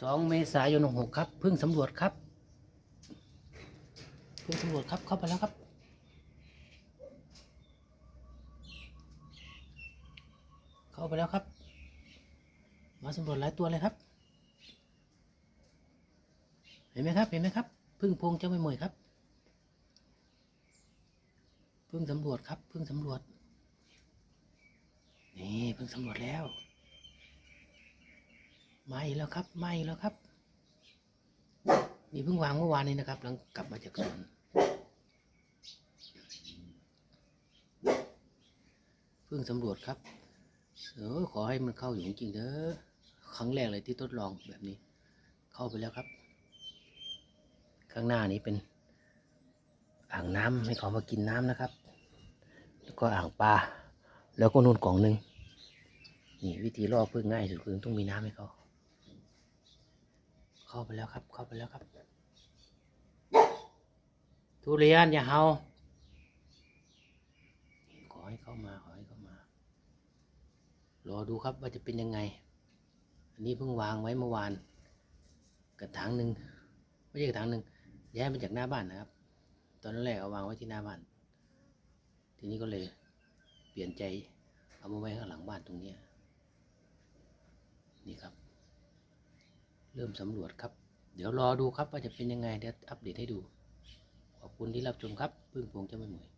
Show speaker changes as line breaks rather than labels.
สองเมษายนหกครับเพิ่งสำรวจครับเพิ่งสำรวจครับเข้าไปแล้วครับเข้าไปแล้วครับ มาสำรวจหลายตัวเลยครับ เห็นไหมครับเห็นไหมครับพึ่งพวงเจ้าไม่หมวยครับพึ่งสำรวจครับพึ่งสำรวจนี่เพิ่งสำรวจแล้ว มาอีกแล้วครับมาอีกแล้วครับ นี่เพิ่งวางเมื่อวานนี้นะครับ หลังกลับมาจากสวนเพิ่งสำรวจครับเออขอให้มันเข้าอยู่จริงๆเด้อครั้งแรกเลยที่ทดลองแบบนี้ เข้าไปแล้วครับ ข้างหน้านี้เป็น อ่างน้ำให้เขามากินน้ำนะครับ แล้วก็อ่างปลาแล้วก็นู่นกล่องหนึ่งนี่วิธีล่อพึ่งง่ายสุดคือต้องมีน้ำให้เขา เข้าไปแล้วครับ เข้าไปแล้วครับ ทุเรียนอย่าเฮาขอให้เข้ามา ขอให้เข้ามา รอดูครับว่าจะเป็นยังไง อันนี้เพิ่งวางไว้เมื่อวานกระถางหนึ่งไม่ใช่กระถางหนึ่งย้ายมาจากหน้าบ้านนะครับ ตอนแรกเอาวางไว้ที่หน้าบ้าน ทีนี้ก็เลยเปลี่ยนใจเอามาไว้ข้างหลังบ้านตรงเนี้นี่ครับ เริ่มสำรวจครับ เดี๋ยวรอดูครับว่าจะเป็นยังไงเดี๋ยวอัปเดตให้ดู ขอบคุณที่รับชมครับพึ่งพวงเจ้าไม่หมวย